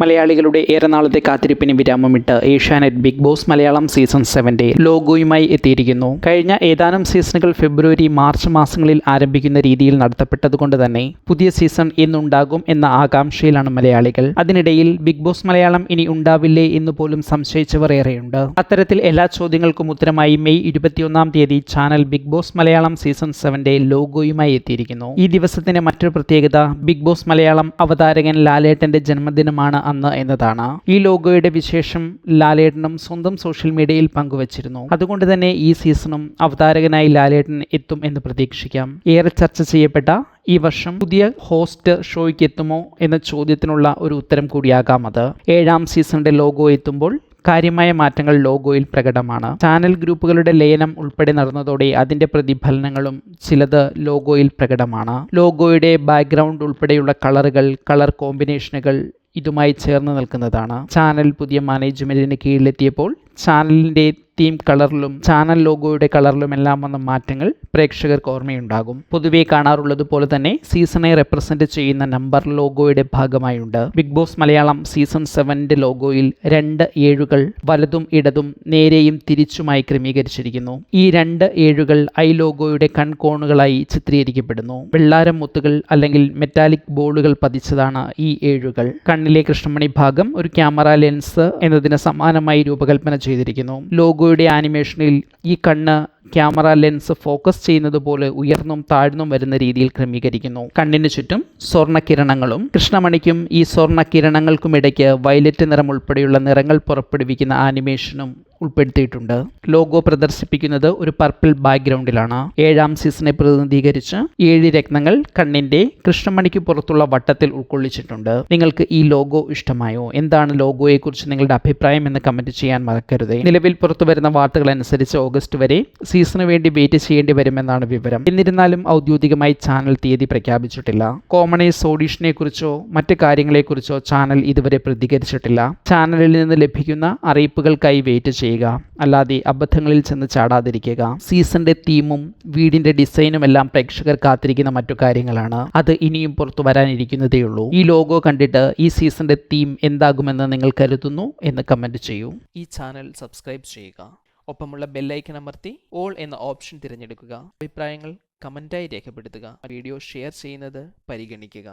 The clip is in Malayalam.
മലയാളികളുടെ ഏറെ നാളത്തെ കാത്തിരിപ്പിന് വിരാമമിട്ട് Asianet Bigg Boss Malayalam season സെവന്റെ ലോഗോയുമായി എത്തിയിരിക്കുന്നു. കഴിഞ്ഞ ഏതാനും സീസണുകൾ ഫെബ്രുവരി മാർച്ച് മാസങ്ങളിൽ ആരംഭിക്കുന്ന രീതിയിൽ നടത്തപ്പെട്ടതുകൊണ്ട് തന്നെ പുതിയ സീസൺ എന്നുണ്ടാകും എന്ന ആകാംക്ഷയിലാണ് മലയാളികൾ. അതിനിടയിൽ ബിഗ് ബോസ് മലയാളം ഇനി ഉണ്ടാവില്ലേ എന്ന് പോലും സംശയിച്ചവർ ഏറെയുണ്ട്. അത്തരത്തിൽ എല്ലാ ചോദ്യങ്ങൾക്കും ഉത്തരമായി മെയ് ഇരുപത്തിയൊന്നാം തീയതി channel Bigg Boss Malayalam season സെവന്റെ ലോഗോയുമായി എത്തിയിരിക്കുന്നു. ഈ ദിവസത്തിന്റെ മറ്റൊരു പ്രത്യേകത ബിഗ് ബോസ് മലയാളം അവതാരകൻ ലാലേട്ടന്റെ ജന്മദിനമാണ് അന്ന് എന്നതാണ്. ഈ ലോഗോയുടെ വിശേഷം ലാലേട്ടനും സ്വന്തം സോഷ്യൽ മീഡിയയിൽ പങ്കുവച്ചിരുന്നു. അതുകൊണ്ട് തന്നെ ഈ സീസണും അവതാരകനായി ലാലേട്ടൻ എത്തും എന്ന് പ്രതീക്ഷിക്കാം. ഏറെ ചർച്ച ചെയ്യപ്പെട്ട ഈ വർഷം പുതിയ ഹോസ്റ്റ് ഷോയ്ക്ക് എത്തുമോ എന്ന ചോദ്യത്തിനുള്ള ഒരു ഉത്തരം കൂടിയാകാം അത്. ഏഴാം സീസണിന്റെ ലോഗോ എത്തുമ്പോൾ കാര്യമായ മാറ്റങ്ങൾ ലോഗോയിൽ പ്രകടമാണ്. ചാനൽ ഗ്രൂപ്പുകളുടെ ലയനം ഉൾപ്പെടെ നടന്നതോടെ അതിന്റെ പ്രതിഫലനങ്ങളും ചിലത് ലോഗോയിൽ പ്രകടമാണ്. ലോഗോയുടെ ബാക്ക്ഗ്രൗണ്ട് ഉൾപ്പെടെയുള്ള കളറുകൾ കളർ കോമ്പിനേഷനുകൾ ഇതുമായി ചേർന്ന് നിൽക്കുന്നതാണ്. ചാനൽ പുതിയ മാനേജ്മെന്റിന് കീഴിലെത്തിയപ്പോൾ ചാനലിന്റെ തീം കളറിലും ചാനൽ ലോഗോയുടെ കളറിലും എല്ലാം വന്ന മാറ്റങ്ങൾ പ്രേക്ഷകർക്ക് ഓർമ്മയുണ്ടാകും. പൊതുവെ കാണാറുള്ളത് പോലെ തന്നെ സീസണെ റെപ്രസെന്റ് ചെയ്യുന്ന നമ്പർ ലോഗോയുടെ ഭാഗമായുണ്ട്. ബിഗ് ബോസ് മലയാളം സീസൺ സെവന്റെ ലോഗോയിൽ രണ്ട് ഏഴുകൾ വലതും ഇടതും നേരെയും തിരിച്ചുമായി ക്രമീകരിച്ചിരിക്കുന്നു. ഈ രണ്ട് ഏഴുകൾ ഐ ലോഗോയുടെ കൺകോണുകളായി ചിത്രീകരിക്കപ്പെടുന്നു. വെള്ളാരം മുത്തുകൾ അല്ലെങ്കിൽ മെറ്റാലിക് ബോളുകൾ പതിച്ചതാണ് ഈ ഏഴുകൾ. കണ്ണിലെ കൃഷ്ണമണി ഭാഗം ഒരു ക്യാമറ ലെൻസ് എന്നതിന് സമാനമായി രൂപകൽപ്പന ചെയ്തിരിക്കുന്നു. ലോഗോയുടെ ആനിമേഷനിൽ ഈ കണ്ണ് ക്യാമറ ലെൻസ് ഫോക്കസ് ചെയ്യുന്നത് പോലെ ഉയർന്നും താഴ്ന്നും വരുന്ന രീതിയിൽ ക്രമീകരിക്കുന്നു. കണ്ണിന് ചുറ്റും സ്വർണകിരണങ്ങളും കൃഷ്ണമണിക്കും ഈ സ്വർണകിരണങ്ങൾക്കും ഇടയ്ക്ക് വയലറ്റ് നിറം ഉൾപ്പെടെയുള്ള നിറങ്ങൾ പുറപ്പെടുവിക്കുന്ന ആനിമേഷനും ഉൾപ്പെടുത്തിയിട്ടുണ്ട്. ലോഗോ പ്രദർശിപ്പിക്കുന്നത് ഒരു പർപ്പിൾ ബാക്ക്ഗ്രൗണ്ടിലാണ്. ഏഴാം സീസണെ പ്രതിനിധീകരിച്ച് ഏഴ് രത്നങ്ങൾ കണ്ണിന്റെ കൃഷ്ണമണിക്ക് പുറത്തുള്ള വട്ടത്തിൽ ഉൾക്കൊള്ളിച്ചിട്ടുണ്ട്. നിങ്ങൾക്ക് ഈ ലോഗോ ഇഷ്ടമായോ? എന്താണ് ലോഗോയെക്കുറിച്ച് നിങ്ങളുടെ അഭിപ്രായം എന്ന് കമന്റ് ചെയ്യാൻ മറക്കരുത്. നിലവിൽ പുറത്തുവരുന്ന വാർത്തകൾ അനുസരിച്ച് ഓഗസ്റ്റ് വരെ സീസണിന് വേണ്ടി വെയിറ്റ് ചെയ്യേണ്ടി വരുമെന്നാണ് വിവരം. എന്നിരുന്നാലും ഔദ്യോഗികമായി ചാനൽ തീയതി പ്രഖ്യാപിച്ചിട്ടില്ല. കോമണേഴ്സ് ഓഡീഷനെ കുറിച്ചോ മറ്റ് കാര്യങ്ങളെക്കുറിച്ചോ ചാനൽ ഇതുവരെ പ്രതികരിച്ചിട്ടില്ല. ചാനലിൽ നിന്ന് ലഭിക്കുന്ന അറിയിപ്പുകൾക്കായി വെയിറ്റ് ചെയ്യുക. അല്ലാതെ അബദ്ധങ്ങളിൽ ചെന്ന് ചാടാതിരിക്കുക. സീസണിന്റെ തീമും വീടിന്റെ ഡിസൈനും എല്ലാം പ്രേക്ഷകർ കാത്തിരിക്കുന്ന മറ്റു കാര്യങ്ങളാണ്. അത് ഇനിയും പുറത്തു വരാനിരിക്കുന്നതേയുള്ളൂ ഈ ലോഗോ കണ്ടിട്ട് ഈ സീസണിന്റെ തീം എന്താകുമെന്ന് നിങ്ങൾ കരുതുന്നു എന്ന് കമന്റ് ചെയ്യൂ. ഈ ചാനൽ സബ്സ്ക്രൈബ് ചെയ്യുക. ഒപ്പമുള്ള ബെല്ലൈക്കൺ അമർത്തി ഓൾ എന്ന ഓപ്ഷൻ തിരഞ്ഞെടുക്കുക. അഭിപ്രായങ്ങൾ കമന്റായി രേഖപ്പെടുത്തുക. വീഡിയോ ഷെയർ ചെയ്യുന്നത് പരിഗണിക്കുക.